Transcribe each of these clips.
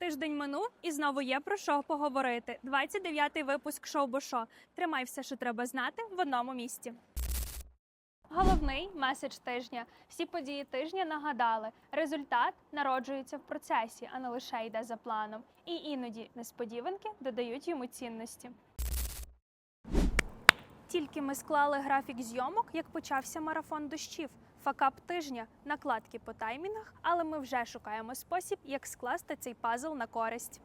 Тиждень минув і знову є про що поговорити. 29-й випуск шоу Бошо. Тримай все, що треба знати в одному місці. Головний меседж тижня. Всі події тижня нагадали. Результат народжується в процесі, а не лише йде за планом. І іноді несподіванки додають йому цінності. Тільки ми склали графік зйомок, як почався марафон дощів. Факап тижня, накладки по таймінгах, але ми вже шукаємо спосіб, як скласти цей пазл на користь.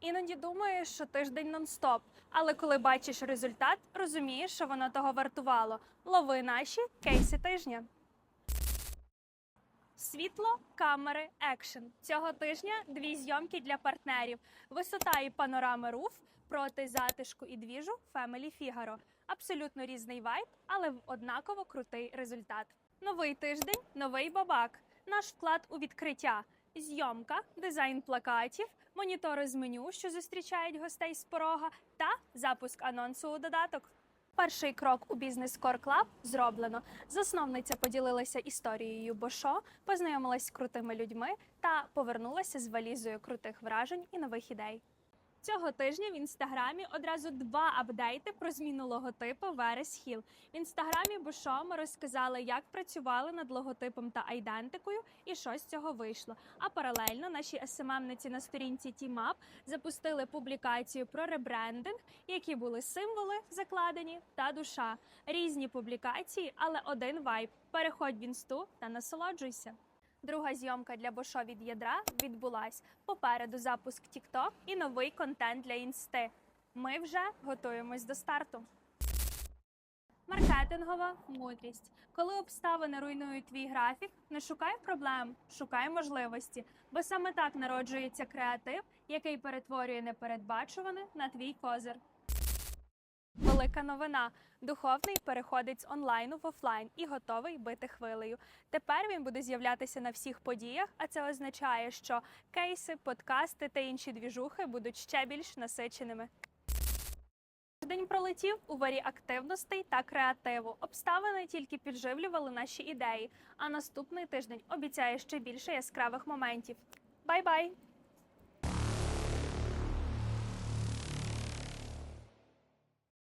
Іноді думаєш, що тиждень нон-стоп, але коли бачиш результат, розумієш, що воно того вартувало. Лови наші кейси тижня. Світло, камери, екшен. Цього тижня дві зйомки для партнерів. Висота і панорами руф проти затишку і двіжу Family Figaro. Абсолютно різний вайб, але однаково крутий результат. Новий тиждень, новий бабак. Наш вклад у відкриття. Зйомка, дизайн плакатів, монітори з меню, що зустрічають гостей з порога, та запуск анонсу у додаток. Перший крок у бізнес Core Club зроблено. Засновниця поділилася історією Бошо, познайомилась з крутими людьми та повернулася з валізою крутих вражень і нових ідей. Цього тижня в інстаграмі одразу два апдейти про зміну логотипу Верес Хіл. В інстаграмі Бошо ми розказали, як працювали над логотипом та айдентикою, і що з цього вийшло. А паралельно наші СММниці на сторінці TeamUp запустили публікацію про ребрендинг, які були символи закладені та душа. Різні публікації, але один вайб. Переходь в інсту та насолоджуйся. Друга зйомка для Бошо від ядра відбулась. Попереду запуск TikTok і новий контент для інсти. Ми вже готуємось до старту. Маркетингова мудрість. Коли обставини руйнують твій графік, не шукай проблем, шукай можливості, бо саме так народжується креатив, який перетворює непередбачуване на твій козир. Велика новина. Духовний переходить з онлайну в офлайн і готовий бити хвилею. Тепер він буде з'являтися на всіх подіях, а це означає, що кейси, подкасти та інші двіжухи будуть ще більш насиченими. День пролетів у варі активностей та креативу. Обставини тільки підживлювали наші ідеї. А наступний тиждень обіцяє ще більше яскравих моментів. Бай-бай!